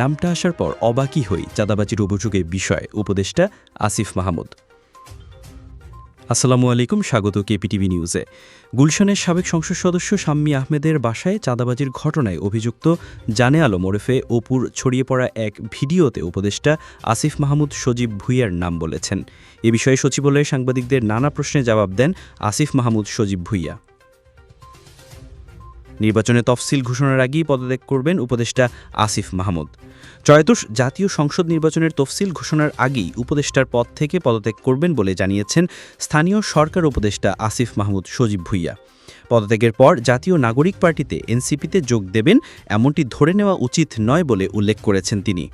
নামটা আসার পর অবাকই হই চাঁদাবাজির অভিযোগের বিষয়ে উপদেষ্টা আসিফ মাহমুদ। আসসালামু আলাইকুম, স্বাগত কেপিটিভি নিউজে। গুলশানের সাবেক সংসদ সদস্য শাম্মী আহমেদের বাসায় চাঁদাবাজির ঘটনায় অভিযুক্ত জানে আলম ওরফে অপুর ছড়িয়ে পড়া এক ভিডিওতে উপদেষ্টা আসিফ মাহমুদ সজীব ভুইয়ার নাম বলেছেন। এ বিষয়ে সচিবালয়ে সাংবাদিকদের নানা প্রশ্নে জবাব দেন আসিফ মাহমুদ সজীব ভুইয়া। নির্বাচনে তফসিল ঘোষণার আগেই পদত্যাগ করবেন উপদেষ্টা আসিফ মাহমুদ। জয়তোষ জাতীয় সংসদ নির্বাচনের তফসিল ঘোষণার আগেই উপদেষ্টার পদ থেকে পদত্যাগ করবেন বলে জানিয়েছেন স্থানীয় সরকার উপদেষ্টা আসিফ মাহমুদ সজীব ভুইয়া। পদত্যাগের পর জাতীয় নাগরিক পার্টিতে এনসিপিতে যোগ দেবেন এমনটি ধরে নেওয়া উচিত নয় বলে উল্লেখ করেছেন তিনি।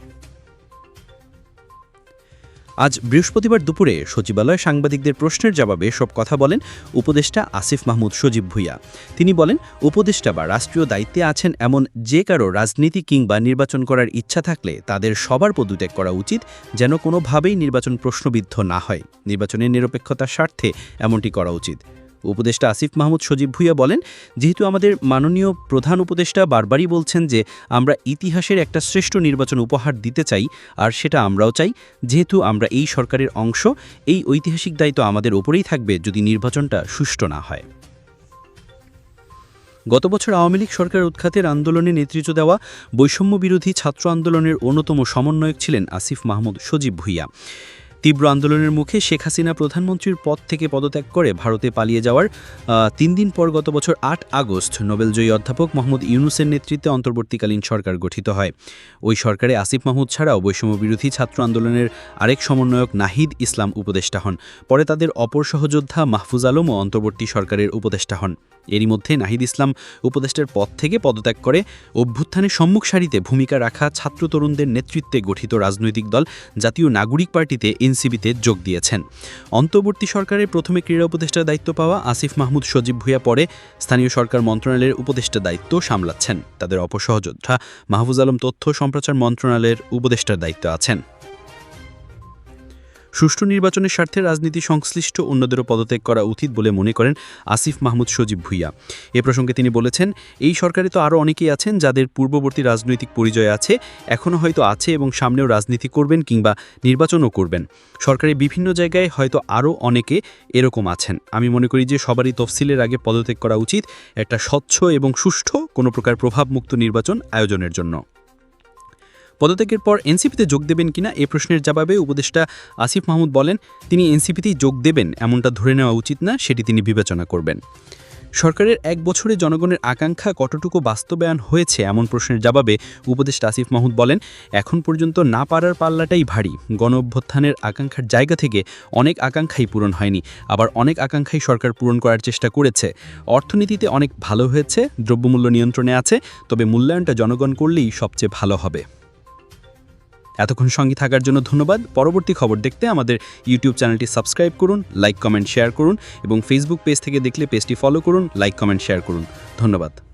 আজ বৃহস্পতিবার দুপুরে সচিবালয়ে সাংবাদিকদের প্রশ্নের জবাবে সব কথা বলেন উপদেষ্টা আসিফ মাহমুদ সজীব ভুইয়া। তিনি বলেন, উপদেষ্টা বা রাষ্ট্রীয় দায়িত্বে আছেন এমন যে কারও রাজনীতি কিংবা নির্বাচন করার ইচ্ছা থাকলে তাদের সবার পদত্যাগ করা উচিত, যেন কোনোভাবেই নির্বাচন প্রশ্নবিদ্ধ না হয়। নির্বাচনের নিরপেক্ষতার স্বার্থে এমনটি করা উচিত। উপদেষ্টা আসিফ মাহমুদ সজীব ভুইয়া বলেন, যেহেতু আমাদের মাননীয় প্রধান উপদেষ্টা বারবারই বলছেন যে আমরা ইতিহাসের একটা শ্রেষ্ঠ নির্বাচন উপহার দিতে চাই, আর সেটা আমরাও চাই, যেহেতু আমরা এই সরকারের অংশ, এই ঐতিহাসিক দায়িত্ব আমাদের ওপরেই থাকবে যদি নির্বাচনটা সুষ্ঠু না হয়। গত বছর আওয়ামী লীগ সরকার উৎখাতের আন্দোলনে নেতৃত্ব দেওয়া বৈষম্য বিরোধী ছাত্র আন্দোলনের অন্যতম সমন্বয়ক ছিলেন আসিফ মাহমুদ সজীব ভুইয়া। তীব্র আন্দোলনের মুখে শেখ হাসিনা প্রধানমন্ত্রীর পদ থেকে পদত্যাগ করে ভারতে পালিয়ে যাওয়ার তিন দিন পর গত বছর আট আগস্ট নোবেলজয়ী অধ্যাপক মোহাম্মদ ইউনুসের নেতৃত্বে অন্তর্বর্তীকালীন সরকার গঠিত হয়। ওই সরকারে আসিফ মাহমুদ ছাড়াও বৈষম্য বিরোধী ছাত্র আন্দোলনের আরেক সমন্বয়ক নাহিদ ইসলাম উপদেষ্টা হন। পরে তাদের অপর সহযোদ্ধা মাহফুজ আলমও অন্তর্বর্তী সরকারের উপদেষ্টা হন। এরই মধ্যে নাহিদ ইসলাম উপদেষ্টার পদ থেকে পদত্যাগ করে অভ্যুত্থানের সম্মুখ সারিতে ভূমিকা রাখা ছাত্র তরুণদের নেতৃত্বে গঠিত রাজনৈতিক দল জাতীয় নাগরিক পার্টিতে এনসিবিতে যোগ দিয়েছেন। অন্তর্বর্তী সরকারের প্রথমে ক্রীড়া উপদেষ্টার দায়িত্ব পাওয়া আসিফ মাহমুদ সজীব ভুইয়া পরে স্থানীয় সরকার মন্ত্রণালয়ের উপদেষ্টা দায়িত্ব সামলাচ্ছেন। তাদের অপসহযোদ্ধা মাহফুজ আলম তথ্য সম্প্রচার মন্ত্রণালয়ের উপদেষ্টার দায়িত্ব আছেন। সুষ্ঠু নির্বাচনের স্বার্থে রাজনীতি সংশ্লিষ্ট অন্যদেরও পদত্যাগ করা উচিত বলে মনে করেন আসিফ মাহমুদ সজীব ভুইয়া। এ প্রসঙ্গে তিনি বলেছেন, এই সরকারে তো আরও অনেকেই আছেন যাদের পূর্ববর্তী রাজনৈতিক পরিচয় আছে, এখনও হয়তো আছে এবং সামনেও রাজনীতি করবেন কিংবা নির্বাচনও করবেন। সরকারের বিভিন্ন জায়গায় হয়তো আরও অনেকে এরকম আছেন। আমি মনে করি যে সবারই তফসিলের আগে পদত্যাগ করা উচিত একটা স্বচ্ছ এবং সুষ্ঠু কোনো প্রকার প্রভাবমুক্ত নির্বাচন আয়োজনের জন্য। পদত্যাগের পর এনসিপিতে যোগ দেবেন কিনা এ প্রশ্নের জবাবে উপদেষ্টা আসিফ মাহমুদ বলেন, তিনি এনসিপিতেই যোগ দেবেন, এমনটা ধরে নেওয়া উচিত না, সেটি তিনি বিবেচনা করবেন। সরকারের এক বছরে জনগণের আকাঙ্ক্ষা কতটুকু বাস্তবায়ন হয়েছে এমন প্রশ্নের জবাবে উপদেষ্টা আসিফ মাহমুদ বলেন, এখন পর্যন্ত না পারার পাল্লাটাই ভারী। গণ অভ্যুত্থানের আকাঙ্ক্ষার জায়গা থেকে অনেক আকাঙ্ক্ষাই পূরণ হয়নি, আবার অনেক আকাঙ্ক্ষাই সরকার পূরণ করার চেষ্টা করেছে। অর্থনীতিতে অনেক ভালো হয়েছে, দ্রব্যমূল্য নিয়ন্ত্রণে আছে, তবে মূল্যায়নটা জনগণ করলেই সবচেয়ে ভালো হবে। এতক্ষণ সঙ্গে থাকার জন্য ধন্যবাদ। পরবর্তী খবর দেখতে আমাদের ইউটিউব চ্যানেলটি সাবস্ক্রাইব করুন, লাইক, কমেন্ট, শেয়ার করুন এবং ফেসবুক পেজ থেকে দেখলে পেজটি ফলো করুন, লাইক, কমেন্ট, শেয়ার করুন। ধন্যবাদ।